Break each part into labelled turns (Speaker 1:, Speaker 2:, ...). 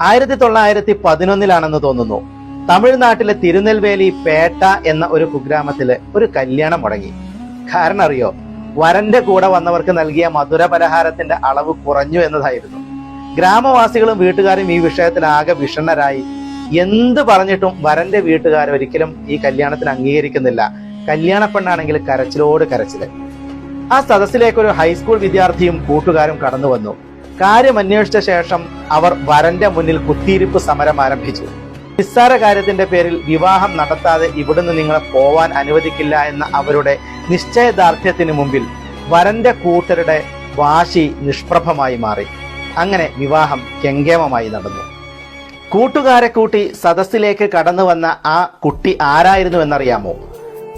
Speaker 1: ആയിരത്തി തൊള്ളായിരത്തി പതിനൊന്നിലാണെന്ന് തോന്നുന്നു. തമിഴ്നാട്ടിലെ തിരുനെൽവേലി പേട്ട എന്ന ഒരു കുഗ്രാമത്തിൽ ഒരു കല്യാണം മുടങ്ങി. കാരണം അറിയോ വരന്റെ കൂടെ വന്നവർക്ക് നൽകിയ മധുര പലഹാരത്തിന്റെ അളവ് കുറഞ്ഞു എന്നതായിരുന്നു. ഗ്രാമവാസികളും വീട്ടുകാരും ഈ വിഷയത്തിൽ ആകെ വിഷണ്ണരായി. എന്ത് പറഞ്ഞിട്ടും വരന്റെ വീട്ടുകാർ ഒരിക്കലും ഈ കല്യാണത്തിന് അംഗീകരിക്കുന്നില്ല. കല്യാണ പെണ്ണാണെങ്കിൽ കരച്ചിലോട് കരച്ചിൽ. ആ സദസ്സിലേക്ക് ഒരു ഹൈസ്കൂൾ വിദ്യാർത്ഥിയും കൂട്ടുകാരും കടന്നു വന്നു. കാര്യം അന്വേഷിച്ച ശേഷം അവർ വരന്റെ മുന്നിൽ കുത്തിയിരിപ്പ് സമരം ആരംഭിച്ചു. നിസ്സാര കാര്യത്തിന്റെ പേരിൽ വിവാഹം നടത്താതെ ഇവിടുന്ന് നിങ്ങളെ പോവാൻ അനുവദിക്കില്ല എന്ന അവരുടെ നിശ്ചയദാർഢ്യത്തിന് മുമ്പിൽ വരന്റെ കൂട്ടരുടെ വാശി നിഷ്പ്രഭമായി മാറി. അങ്ങനെ വിവാഹം കെങ്കേമമായി നടന്നു. കൂട്ടുകാരെ കൂട്ടി സദസ്സിലേക്ക് കടന്നു വന്ന ആ കുട്ടി ആരായിരുന്നു എന്നറിയാമോ?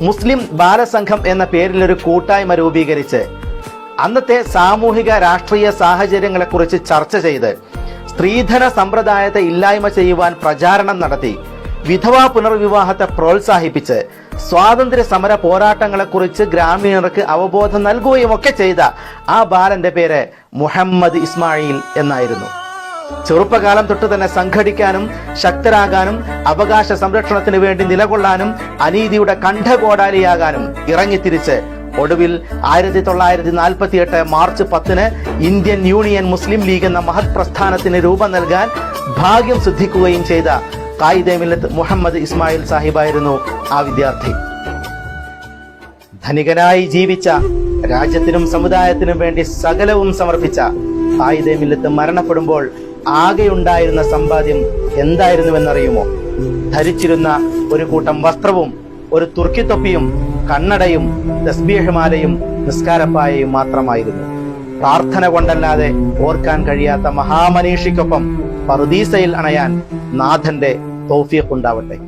Speaker 1: മുസ്ലിം ബാലസംഘം എന്ന പേരിലൊരു കൂട്ടായ്മ രൂപീകരിച്ച് അന്നത്തെ സാമൂഹിക രാഷ്ട്രീയ സാഹചര്യങ്ങളെക്കുറിച്ച് ചർച്ച ചെയ്ത് സ്ത്രീധന സമ്പ്രദായത്തെ ഇല്ലായ്മ ചെയ്യുവാൻ പ്രചാരണം നടത്തി വിധവാ പുനർവിവാഹത്തെ പ്രോത്സാഹിപ്പിച്ച് സ്വാതന്ത്ര്യ സമര പോരാട്ടങ്ങളെക്കുറിച്ച് ഗ്രാമീണർക്ക് അവബോധം നൽകുകയും ഒക്കെ ചെയ്ത ആ ബാലന്റെ പേര് മുഹമ്മദ് ഇസ്മായിൽ എന്നായിരുന്നു. ചെറുപ്പകാലം തൊട്ട് തന്നെ സംഘടിക്കാനും ശക്തരാകാനും അവകാശ സംരക്ഷണത്തിന് വേണ്ടി നിലകൊള്ളാനും അനീതിയുടെ കണ്ഠകോടാലിയാകാനും ഇറങ്ങിത്തിരിച്ച് ഒടുവിൽ ആയിരത്തി തൊള്ളായിരത്തി നാൽപ്പത്തി എട്ട് മാർച്ച് പത്തിന് ഇന്ത്യൻ യൂണിയൻ മുസ്ലിം ലീഗ് എന്ന മഹത് പ്രസ്ഥാനത്തിന് രൂപം നൽകാൻ ഭാഗ്യം സിദ്ധിക്കുകയും ചെയ്ത കായിദെ മില്ലത്ത് മുഹമ്മദ് ഇസ്മായിൽ സാഹിബായിരുന്നു ആ വിദ്യാർത്ഥി. ധനികനായി ജീവിച്ച രാജ്യത്തിനും സമുദായത്തിനും വേണ്ടി സകലവും സമർപ്പിച്ച ആയുധ മില്ലത്ത് മരണപ്പെടുമ്പോൾ ആകെയുണ്ടായിരുന്ന സമ്പാദ്യം എന്തായിരുന്നുവെന്നറിയുമോ? ധരിച്ചിരുന്ന ഒരു കൂട്ടം വസ്ത്രവും ഒരു തുർക്കിത്തൊപ്പിയും കണ്ണടയും തസ്ബീഹമാലയും നിസ്കാരപ്പായയും മാത്രമായിരുന്നു. പ്രാർത്ഥന കൊണ്ടല്ലാതെ ഓർക്കാൻ കഴിയാത്ത മഹാമനീഷിക്കൊപ്പം പറുദീസയിൽ അണയാൻ നാഥന്റെ തൗഫീഖ് ഉണ്ടാവട്ടെ